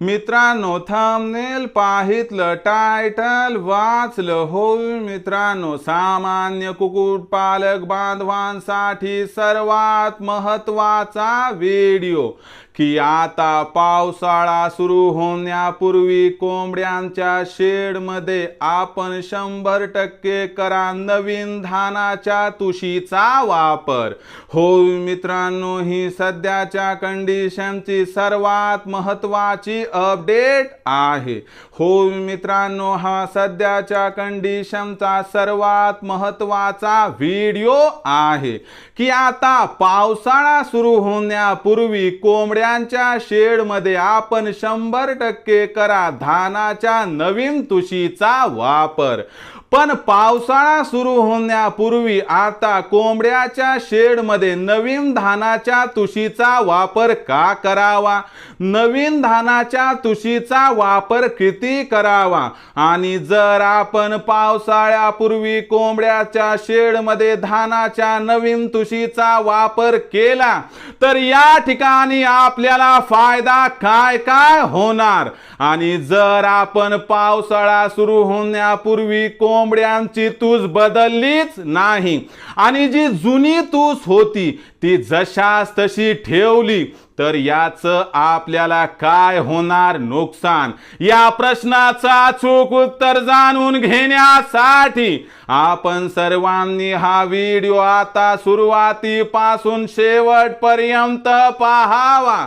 मित्रांनो thumbnail पाहितलं title वाचलं होय मित्रांनो. सामान्य कुक्कुटपालक बांधवांसाठी सर्वात महत्त्वाचा व्हिडिओ की आता पावसाळा सुरू होण्यापूर्वी कोंबड्यांच्या शेडमध्ये आपण शंभर टक्के करा नवीन धानाच्या तुशीचा वापर. हो मित्रांनो ही सध्याच्या कंडिशनची सर्वात महत्वाची अपडेट आहे. होय मित्रांनो हा सध्याच्या कंडिशनचा सर्वात महत्त्वाचा व्हिडिओ आहे. की आता पावसाळा सुरू होण्यापूर्वी कोंबड्यांच्या शेडमध्ये आपण शंभर टक्के करा धानाच्या नवीन तुशीचा वापर. पण पावसाळा सुरू होण्यापूर्वी आता कोंबड्याच्या शेडमध्ये नवीन धानाच्या तुशीचा वापर का करावा? नवीन धानाच्या तुशीचा वापर किती करावा? आणि जर आपण पावसाळ्यापूर्वी कोंबड्याच्या शेडमध्ये धानाच्या नवीन तुशीचा वापर केला तर या ठिकाणी आपल्याला फायदा काय काय होणार? आणि जर आपण पावसाळा सुरू होण्यापूर्वी कोंबड्यांची तूस बदललीच नाही. आणि जी जुनी तूस होती ती जशास तशी ठेवली तर याचं आपल्याला काय होणार नुकसान? या प्रश्नाचा अचूक उत्तर जाणून घेण्यासाठी आपण सर्वांनी हा व्हिडिओ आता सुरुवातीपासून शेवटपर्यंत पाहावा.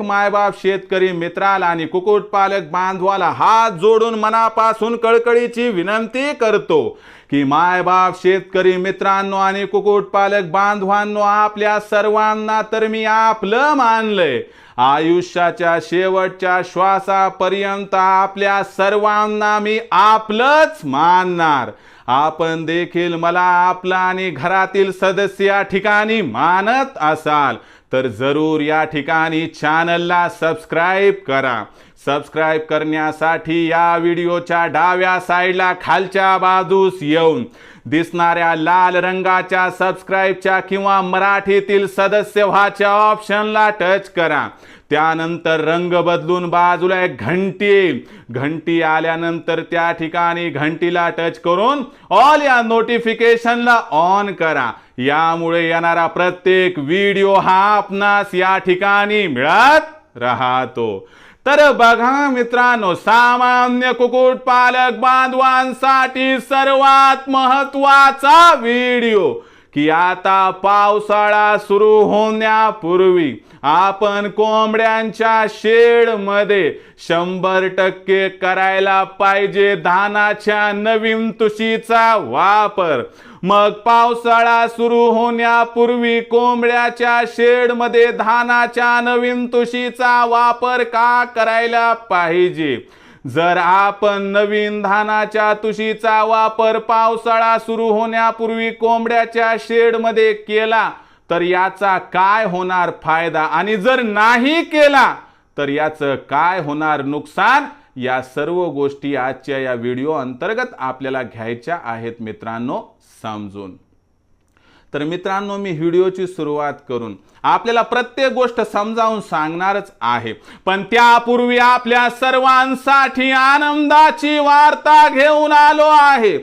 मायबाप शेतकरी मित्राला आणि कुक्कुटपालक बांधवाला हात जोडून मनापासून कळकळीची विनंती करतो की मायबाप शेतकरी मित्रांनो आणि कुक्कुटपालक बांधवांनो आपल्या सर्वांना तर मी आपलं मानलंय. आयुष्याच्या शेवटच्या श्वासापर्यंत आपल्या सर्वांना मी आपलंच मानणार. आपण देखील मला आपला आणि घरातील सदस्य या ठिकाणी मानत असाल. तर जरूर या ठिकाणी चॅनलला सबस्क्राईब करा. सबस्क्राईब करण्यासाठी या व्हिडिओच्या डाव्या साईडला खालच्या बाजूस येऊन दिसणाऱ्या लाल रंगाच्या सबस्क्राईबच्या किंवा मराठीतील सदस्य व्हाच्या ऑप्शनला टच करा. त्यानंतर रंग बदलून बाजूला एक घंटी येईल. घंटी आल्यानंतर त्या ठिकाणी घंटीला टच करून ऑल या नोटिफिकेशनला ऑन करा. यामुळे येणारा प्रत्येक व्हिडिओ हा आपणास या ठिकाणी मिळत राहतो. तर बघा मित्रांनो सामान्य कुक्कुटपालक बांधवांसाठी सर्वात महत्त्वाचा व्हिडिओ की आता पावसाळा सुरू होण्यापूर्वी आपण कोंबड्यांच्या शेडमध्ये शंभर टक्के करायला पाहिजे धानाच्या नवीन तुशीचा वापर. मग पावसाळा सुरू होण्यापूर्वी कोंबड्याच्या शेडमध्ये धानाच्या नवीन तुशीचा वापर का करायला पाहिजे? जर आपण नवीन धानाच्या तुशीचा वापर पावसाळा सुरू होण्यापूर्वी कोंबड्याच्या शेडमध्ये केला तर याचा काय होणार फायदा? आणि जर नाही केला तर याचं काय होणार नुकसान? या सर्व गोष्टी आजच्या या व्हिडिओ अंतर्गत आपल्याला घ्यायच्या आहेत मित्रांनो. समजून. तर मित्रांनो मी व्हिडिओची सुरुवात करून आपल्याला प्रत्येक गोष्ट समजावून सांगणारच आहे. पण त्यापूर्वी आपल्या सर्वांसाठी आनंदाची वार्ता घेऊन आलो आहे.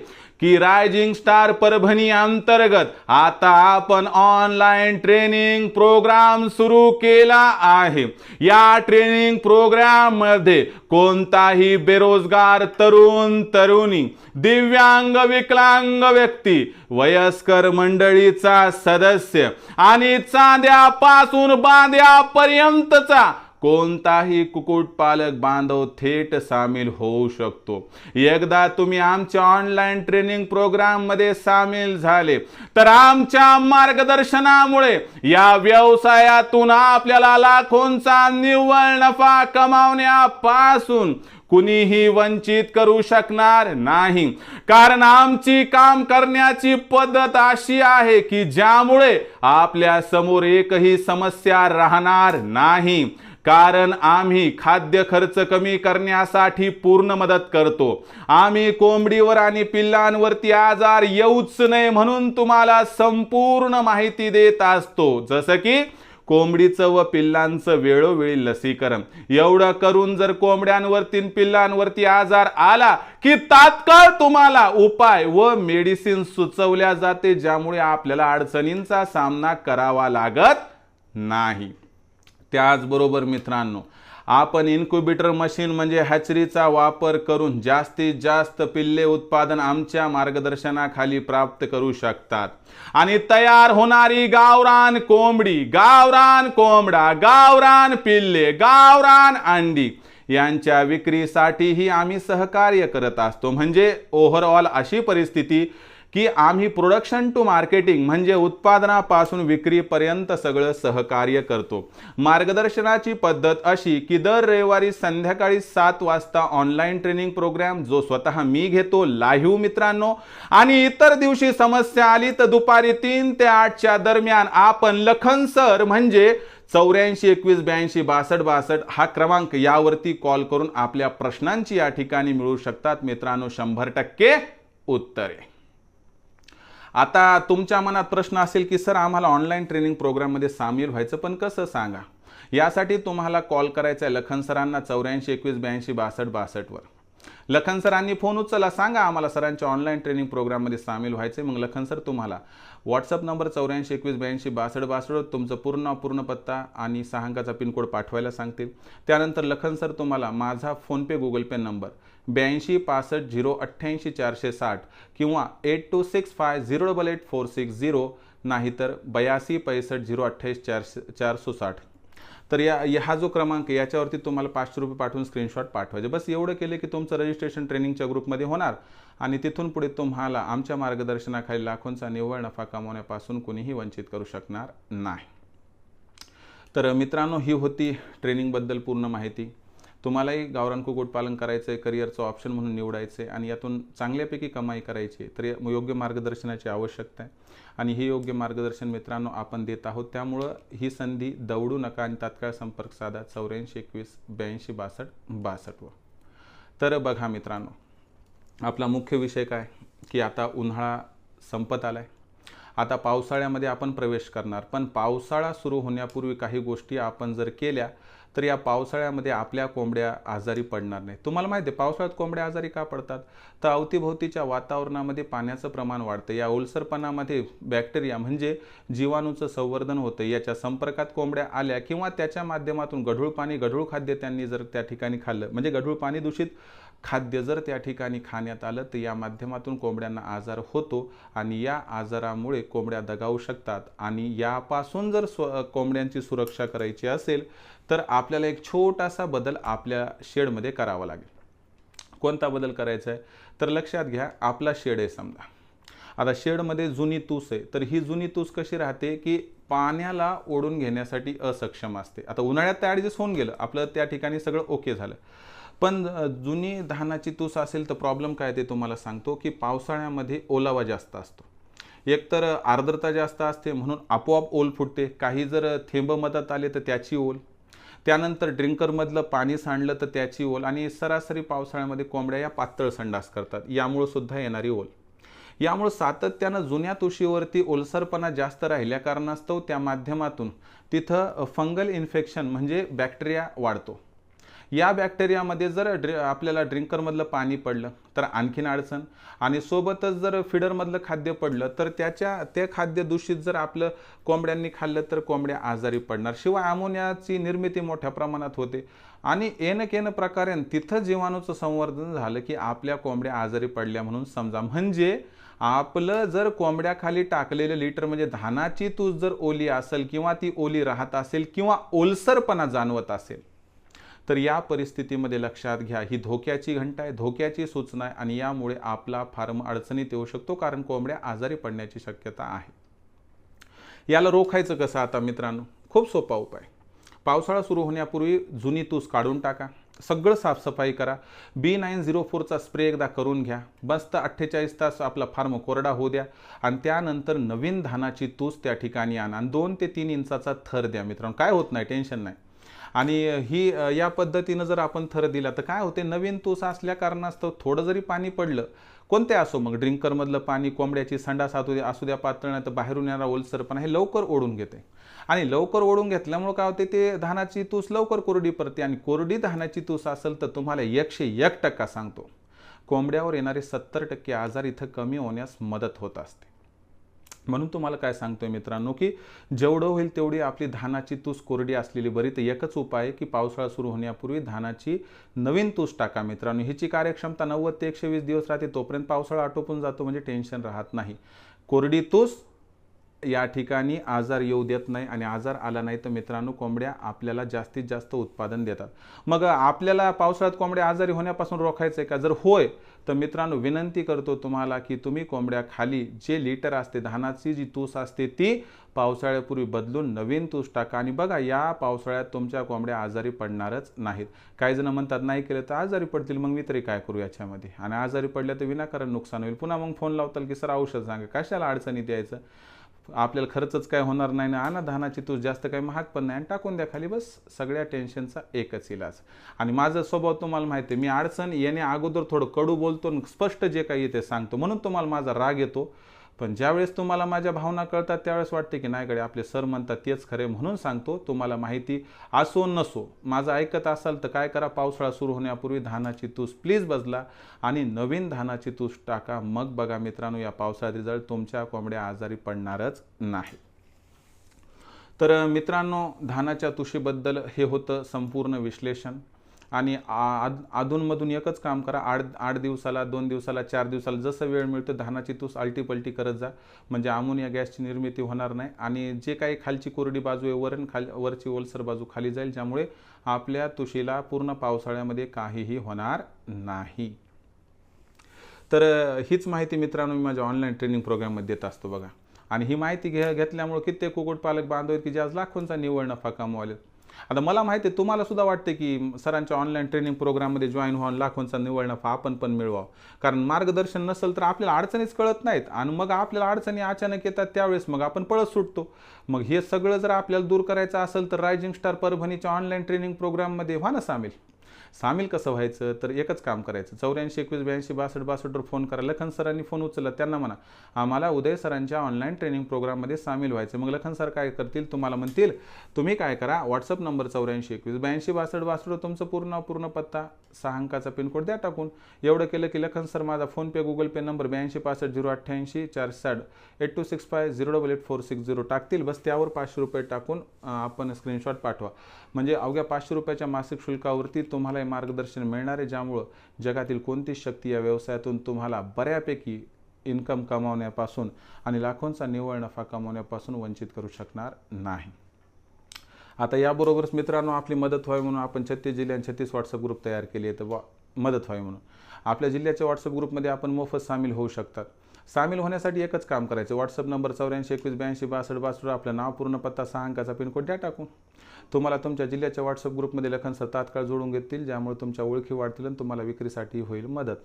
की रायझिंग स्टार परभणी अंतर्गत आता आपण ऑनलाईन ट्रेनिंग प्रोग्राम सुरू केला आहे. या ट्रेनिंग प्रोग्राममध्ये कोणताही बेरोजगार तरुण तरुणी दिव्यांग विकलांग व्यक्ती वयस्कर मंडळीचा सदस्य आणि चांद्यापासून बांद्यापर्यंतचा कोणताही कुक्कुटपालक बांधव थेट सामील होऊ शकतो. एकदा तुम्ही आमच्या ऑनलाईन ट्रेनिंग प्रोग्राममध्ये सामील झाले तर आमच्या मार्गदर्शनामुळे या व्यवसायातून आपल्याला लाखोंचा निव्वळ नफा कमावण्यापासून कुणीही वंचित करू शकणार नाही. कारण आमची काम करण्याची पद्धत अशी आहे की ज्यामुळे आपल्यासमोर एकही समस्या राहणार नाही. कारण आम्ही खाद्य खर्च कमी करण्यासाठी पूर्ण मदत करतो. आम्ही कोंबडीवर आणि पिल्लांवरती आजार येऊच नये म्हणून तुम्हाला संपूर्ण माहिती देत असतो. जसं की कोंबडीचं व पिल्लांचं वेळोवेळी लसीकरण. एवढं करून जर कोंबड्यांवरती पिल्लांवरती आजार आला की तात्काळ तुम्हाला उपाय व मेडिसिन सुचवल्या जाते ज्यामुळे आपल्याला अडचणींचा सामना करावा लागत नाही. त्याचबरोबर मित्रांनो आपण इन्क्युबेटर मशीन म्हणजे हॅचरीचा वापर करून जास्तीत जास्त पिल्ले उत्पादन आमच्या मार्गदर्शनाखाली प्राप्त करू शकतात. आणि तयार होणारी गावरान कोंबडी गावरान कोंबडा गावरान पिल्ले गावरान अंडी यांच्या विक्रीसाठीही आम्ही सहकार्य करत असतो. म्हणजे ओव्हरऑल अशी परिस्थिती की आम्ही प्रोडक्शन टू मार्केटिंग म्हणजे उत्पादनापासून विक्रीपर्यंत सगळं सहकार्य करतो. मार्गदर्शनाची पद्धत अशी की दर रविवारी संध्याकाळी सात वाजता ऑनलाईन ट्रेनिंग प्रोग्राम जो स्वतः मी घेतो लाईव्ह मित्रांनो. आणि इतर दिवशी समस्या आली तर दुपारी तीन ते आठच्या दरम्यान आपण लखन सर म्हणजे चौऱ्याऐंशी एकवीस ब्याऐंशी बासष्ट बासष्ट हा क्रमांक यावरती कॉल करून आपल्या प्रश्नांची या ठिकाणी मिळू शकतात. मित्रांनो शंभर टक्के उत्तरे. आता तुमच्या मनात प्रश्न असेल की सर आम्हाला ऑनलाईन ट्रेनिंग प्रोग्राममध्ये सामील व्हायचं पण कसं सांगा? यासाठी तुम्हाला कॉल करायचा आहे लखन सरांना चौऱ्याऐंशी एकवीस ब्याऐंशी बासष्ट बासष्टवर लखन सरांनी फोन उचलला सांगा आम्हाला सरांच्या ऑनलाईन ट्रेनिंग प्रोग्राममध्ये सामील व्हायचे मग लखन सर तुम्हाला व्हॉट्सअप नंबर चौऱ्याऐंशी एकवीस ब्याऐंशी बासष्ट बासष्टवर तुमचं पूर्ण पूर्ण पत्ता आणि सहा अंकाचा पिनकोड पाठवायला सांगतील. त्यानंतर लखन सर तुम्हाला माझा फोनपे गुगल पे नंबर ब्याऐंशी पासष्ट झिरो अठ्ठ्याऐंशी चारशे साठ किंवा eight two six five zero double eight four six zero नाहीतर बयासी पैसष्ट झिरो अठ्ठावीस चारशे चारशे साठ. तर या हा जो क्रमांक याच्यावरती तुम्हाला पाचशे रुपये पाठवून स्क्रीनशॉट पाठवायचे. बस एवढं केलं की तुमचं रजिस्ट्रेशन ट्रेनिंगच्या ग्रुपमध्ये होणार आणि तिथून पुढे तुम्हाला आमच्या मार्गदर्शनाखाली लाखोंचा निव्वळ नफा कमावण्यापासून कुणीही वंचित करू शकणार नाही. तर मित्रांनो ही होती ट्रेनिंगबद्दल पूर्ण माहिती. तुम्हालाही गावरान कुक्कुटपालन करायचं आहे करिअरचं ऑप्शन म्हणून निवडायचं आहे आणि यातून चांगल्यापैकी कमाई करायची आहे तर योग्य मार्गदर्शनाची आवश्यकता आहे. आणि हे योग्य मार्गदर्शन मित्रांनो आपण देत आहोत. त्यामुळं ही संधी दवडू नका आणि तात्काळ संपर्क साधा. चौऱ्याऐंशी एकवीस ब्याऐंशी बासष्ट बासष्टवर तर बघा मित्रांनो आपला मुख्य विषय काय? की आता उन्हाळा संपत आलाय. आता पावसाळ्यामध्ये आपण प्रवेश करणार. पण पावसाळा सुरू होण्यापूर्वी काही गोष्टी आपण जर केल्या तर या पावसाळ्यामध्ये आपल्या कोंबड्या आजारी पडणार नाही तुम्हाला माहिती आहे पावसाळ्यात कोंबड्या आजारी का पडतात? तर अवतीभोवतीच्या वातावरणामध्ये पाण्याचं प्रमाण वाढतं. या ओलसरपणामध्ये बॅक्टेरिया म्हणजे जीवाणूचं संवर्धन होतं. याच्या संपर्कात कोंबड्या आल्या किंवा त्याच्या माध्यमातून गढूळ पाणी गढूळ खाद्य त्यांनी जर त्या ठिकाणी खाल्लं म्हणजे गढूळ पाणी दूषित खाद्य जर त्या ठिकाणी खाण्यात आलं तर या माध्यमातून कोंबड्यांना आजार होतो आणि या आजारामुळे कोंबड्या दगावू शकतात. आणि यापासून जर स्व कोंबड्यांची सुरक्षा करायची असेल तर आपल्याला एक छोटासा बदल आपल्या शेडमध्ये करावा लागेल. कोणता बदल करायचा आहे? तर लक्षात घ्या आपला शेड आहे समजा. आता शेडमध्ये जुनी तूस आहे तर ही जुनी तूस कशी राहते की पाण्याला ओढून घेण्यासाठी असक्षम असते. आता उन्हाळ्यात ते ॲडजस्ट होऊन गेलं आपलं त्या ठिकाणी सगळं ओके झालं. पण जुनी धानाची तूस असेल तर प्रॉब्लेम काय ते तुम्हाला सांगतो की पावसाळ्यामध्ये ओलावा जास्त असतो. एकतर आर्द्रता जास्त असते म्हणून आपोआप ओल फुटते. काही जर थेंब मदत आले तर त्याची ओल. त्यानंतर ड्रिंकरमधलं पाणी सांडलं तर त्याची ओल आणि सरासरी पावसाळ्यामध्ये कोंबड्या या पातळ संडास करतात. यामुळं सुद्धा येणारी ओल. यामुळं सातत्यानं जुन्या तुशीवरती ओलसरपणा जास्त राहिल्या कारणास्तव त्या माध्यमातून तिथं फंगल इन्फेक्शन म्हणजे बॅक्टेरिया वाढतो. या बॅक्टेरियामध्ये जर ड्रि आपल्याला ड्रिंकरमधलं पाणी पडलं तर आणखीन अडचण. आणि सोबतच जर फिडरमधलं खाद्य पडलं तर त्याच्या ते खाद्य दूषित जर आपलं कोंबड्यांनी खाल्लं तर कोंबड्या आजारी पडणार. शिवाय अमोनियाची निर्मिती मोठ्या प्रमाणात होते. आणि एन केन प्रकारे तिथं जीवाणूचं संवर्धन झालं की आपल्या कोंबड्या आजारी पडल्या म्हणून समजा. म्हणजे आपलं जर कोंबड्याखाली टाकलेलं लिटर म्हणजे धानाची तूस जर ओली असेल किंवा ती ओली राहत असेल किंवा ओलसरपणा जाणवत असेल तर या परिस्थितीमध्ये लक्षात घ्या ही धोक्याची घंटा आहे धोक्याची सूचना आहे आणि यामुळे आपला फार्म अडचणीत येऊ शकतो कारण कोंबड्या आजारी पडण्याची शक्यता आहे. याला रोखायचं कसं आता मित्रांनो? खूप सोपा उपाय. पावसाळा सुरू होण्यापूर्वी जुनी तूस काढून टाका. सगळं साफसफाई करा. बी नाईन झिरो फोरचा स्प्रे एकदा करून घ्या. मस्त अठ्ठेचाळीस तास आपला फार्म कोरडा होऊ द्या आणि त्यानंतर नवीन धानाची तूस त्या ठिकाणी आणा आणि दोन ते तीन इंचाचा थर द्या मित्रांनो. काय होत नाही टेन्शन नाही. आणि ही या पद्धतीनं जर आपण थर दिला तर काय होते? नवीन तूस असल्या कारणास्तव थोडं जरी पाणी पडलं कोणते असो मग? ड्रिंकरमधलं पाणी कोंबड्याची संडास असू द्या असू द्या पातळ नाही तर बाहेरून येणारा ओलसरपणा हे लवकर ओढून घेते. आणि लवकर ओढून घेतल्यामुळं काय होते? ते धानाची तूस लवकर कोरडी पडते आणि कोरडी धानाची तूस असेल तर तुम्हाला एकशे एक टक्का सांगतो. कोंबड्यावर येणारे सत्तर टक्के आजार इथं कमी होण्यास मदत होत असते. म्हणून तुम्हाला काय सांगतोय मित्रांनो की जेवढं होईल तेवढी आपली धानाची तूस कोरडी असलेली बरी तर एकच उपाय आहे की पावसाळा सुरू होण्यापूर्वी धानाची नवीन तूस टाका मित्रांनो. हिची कार्यक्षमता नव्वद ते एकशे वीस दिवस राहते तोपर्यंत पावसाळा आटोपून जातो म्हणजे टेन्शन राहत नाही. कोरडी तूस या ठिकाणी आजार येऊ देत नाही आणि आजार आला नाही तर मित्रांनो कोंबड्या आपल्याला जास्तीत जास्त उत्पादन देतात. मग आपल्याला पावसाळ्यात कोंबड्या आजारी होण्यापासून रोखायचं आहे का? जर होय तर मित्रांनो विनंती करतो तुम्हाला की तुम्ही कोंबड्या खाली जे लिटर असते धानाची जी तूस असते ती पावसाळ्यापूर्वी बदलून नवीन तूस टाका. आणि बघा या पावसाळ्यात तुमच्या कोंबड्या आजारी पडणारच नाहीत. काही जण म्हणतात नाही केलं तर आजारी पडतील मग मी तरी काय करू याच्यामध्ये? आणि आजारी पडल्या तर विनाकारण नुकसान होईल. पुन्हा मग फोन लावताल की सर औषध सांगा कशाला अडचणीत यायचं? आपल्याला खर्चच काय होणार नाही ना? आणा धानाची तूच जास्त काही महाग पण नाही. आणि टाकून द्या खाली बस. सगळ्या टेन्शनचा एकच इलाज. आणि माझा स्वभाव तुम्हाला माहिती आहे मी अडचण येणे अगोदर थोडं कडू बोलतो स्पष्ट जे काही येते सांगतो. म्हणून तुम्हाला माझा राग येतो. पण ज्यावेळेस तुम्हाला माझ्या भावना कळतात त्यावेळेस वाटते की नाही गडे आपले सर म्हणतात तेच खरे म्हणून सांगतो तुम्हाला माहिती असो नसो. माझं ऐकत असाल तर काय करा पावसाळा सुरू होण्यापूर्वी धानाची तूस प्लीज बदला आणि नवीन धानाची तूस टाका. मग बघा मित्रांनो या पावसाळ्यात रिझल्ट तुमच्या कोंबड्या आजारी पडणारच नाही. तर मित्रांनो धानाच्या तुशीबद्दल हे होतं संपूर्ण विश्लेषण. आणि आद अधूनमधून एकच काम करा. आठ आठ दिवसाला दोन दिवसाला चार दिवसाला जसं वेळ मिळतो धानाची तूस आलटीपलटी करत जा. म्हणजे अमोनिया गॅसची निर्मिती होणार नाही. आणि जे काही खालची कोरडी बाजू आहे वरण खाली वरची ओलसर बाजू खाली जाईल ज्यामुळे आपल्या तुशीला पूर्ण पावसाळ्यामध्ये काहीही होणार नाही. तर हीच माहिती मित्रांनो मी माझ्या ऑनलाईन ट्रेनिंग प्रोग्राममध्ये देत असतो बघा. आणि ही माहिती घे घेतल्यामुळे कित्येक कुक्कुटपालक बांधव आहेत की जे आज लाखोंचा निव्वळ नफा कमवाले आता मला माहिती आहे तुम्हाला सुद्धा वाटते की सरांच्या ऑनलाईन ट्रेनिंग प्रोग्राममध्ये जॉईन व्हावं लाखोंचा निवळ नफा आपण पण मिळवावं. कारण मार्गदर्शन नसेल तर आपल्याला अडचणीच कळत नाहीत. आणि मग आपल्याला अडचणी अचानक येतात त्यावेळेस मग आपण पळत सुटतो. मग हे सगळं जर आपल्याला दूर करायचं असेल तर रायझिंग स्टार परभणीच्या ऑनलाईन ट्रेनिंग प्रोग्राममध्ये व्हा ना सामील. सामील कसं व्हायचं? तर एकच काम करायचं. चौऱ्याऐंशी एकवीस ब्याऐंशी बासष्ट बासष्टवर फोन करा. लखन सरांनी फोन उचलला. त्यांना म्हणा आम्हाला उदय सरांच्या ऑनलाईन ट्रेनिंग प्रोग्राममध्ये सामील व्हायचं मग लखन सर काय करतील? तुम्हाला म्हणतील तुम्ही काय करा? व्हॉट्सअप नंबर चौऱ्याऐंशी एकवीस ब्याऐंशी बासष्ट बासष्टवर तुमचं पूर्ण पूर्ण पत्ता सहा अंकाचा पिनकोड द्या टाकून. एवढं केलं की लखन सर माझा फोनपे गुगल पे नंबर ब्याऐंशी पासष्ट झिरो अठ्ठ्याऐंशी चार साठ eight two six five zero double eight four six zero टाकतील. बस त्यावर पाचशे रुपये टाकून आपण स्क्रीनशॉट पाठवा. म्हणजे अवघ्या पाचशे रुपयाच्या मासिक शुल्कावरती तुम्हाला मार्गदर्शन मिळणार आहे ज्यामुळं जगातील कोणतीच शक्ती या व्यवसायातून तुम्हाला बऱ्यापैकी इन्कम कमावण्यापासून आणि लाखोंचा निव्वळ नफा कमावण्यापासून वंचित करू शकणार नाही. आता याबरोबरच मित्रांनो आपली मदत व्हावी म्हणून आपण छत्तीस जिल्ह्यात छत्तीस व्हॉट्सअप ग्रुप तयार केले तर वा मदत व्हावी म्हणून. आपल्या जिल्ह्याच्या व्हॉट्सअप ग्रुपमध्ये आपण मोफत सामील होऊ शकतात. सामील होण्यासाठी एकच काम करायचं. व्हॉट्सअप नंबर चौऱ्याऐंशी एकवीस ब्याऐंशी बासष्ट बासष्ट आपलं नाव पूर्ण पत्ता सहा अंकाचा पिनकोड द्या टाकून. तुम्हाला तुमच्या जिल्ह्याच्या व्हॉट्सअप ग्रुपमध्ये लेखन सर तात्काळ जोडून घेतील ज्यामुळे तुमच्या ओळखी वाढतील आणि तुम्हाला विक्रीसाठी होईल मदत.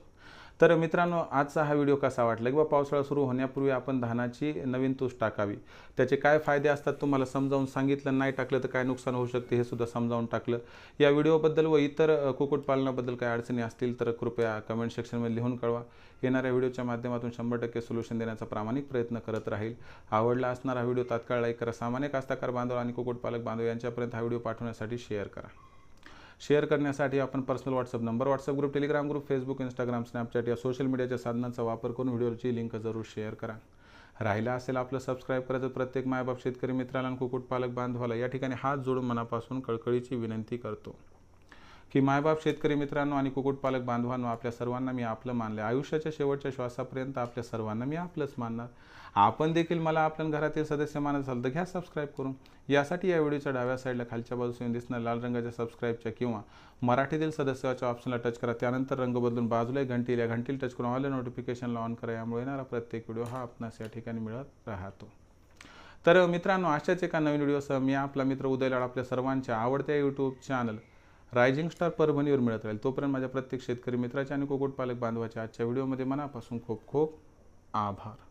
तर मित्रांनो आजचा हा व्हिडिओ कसा वाटला? किंवा पावसाळा सुरू होण्यापूर्वी आपण धानाची नवीन तूस टाकावी. त्याचे काय फायदे असतात तुम्हाला समजावून सांगितलं नाही टाकलं तर काय नुकसान होऊ शकते हे सुद्धा समजावून टाकलं. या व्हिडिओबद्दल व इतर कुक्कुटपालनाबद्दल काय अडचणी असतील तर कृपया कमेंट सेक्शनमध्ये लिहून कळवा. येणाऱ्या व्हिडिओच्या माध्यमातून शंभर टक्के सोल्युशन देण्याचा प्रामाणिक प्रयत्न करत राहील. आवडला असणारा व्हिडिओ तात्काळ लाईक करा. सामान्य कास्ताकार बांधव आणि कुक्कुटपालक बांधव यांच्यापर्यंत हा व्हिडिओ पाठवण्यासाठी शेअर करा. शेअर करण्यासाठी आपण personal WhatsApp number WhatsApp group Telegram group Facebook Instagram Snapchat या सोशल मीडियाच्या साधनांचा वापर करून व्हिडिओची लिंक जरूर शेअर करा. राहिला असेल आपलं सबस्क्राईब करायचं प्रत्येक मायबाप शेतकरी मित्राला आणि कुक्कुटपालक बांधवाला या ठिकाणी हात जोडून मनापासून कळकळीची विनंती करतो की मायबाप शेतकरी मित्रांनो आणि कुक्कुटपालक बांधवांनो आपल्या सर्वांना मी आपलं मानलं आयुष्याच्या शेवटच्या श्वासापर्यंत आपल्या सर्वांना मी आपलंच मानणार. आपण देखील मला आपल्या घरातील सदस्य मानत असाल तर घ्या सबस्क्राईब करून. यासाठी या व्हिडिओच्या डाव्या साईडला खालच्या बाजूस येऊन दिसणार लाल रंगाच्या सबस्क्राईबच्या किंवा मराठीतील सदस्याच्या ऑप्शनला टच करा. त्यानंतर रंग बदलून बाजूला एक घंटी या घंटीला टच करून ऑल नोटिफिकेशनला ऑन करा. यामुळे येणारा प्रत्येक व्हिडिओ हा आपणास या ठिकाणी मिळत राहतो. तर मित्रांनो अशाच एका नवीन व्हिडिओसह मी आपला मित्र उदय लाड आपल्या सर्वांच्या आवडत्या यूट्यूब चॅनल रायझिंग स्टार परभणीवर मिळत राहील. तोपर्यंत माझ्या प्रत्येक शेतकरी मित्राच्या आणि कुक्कुटपालक बांधवाच्या आजच्या व्हिडिओमध्ये मनापासून खूप खूप आभार.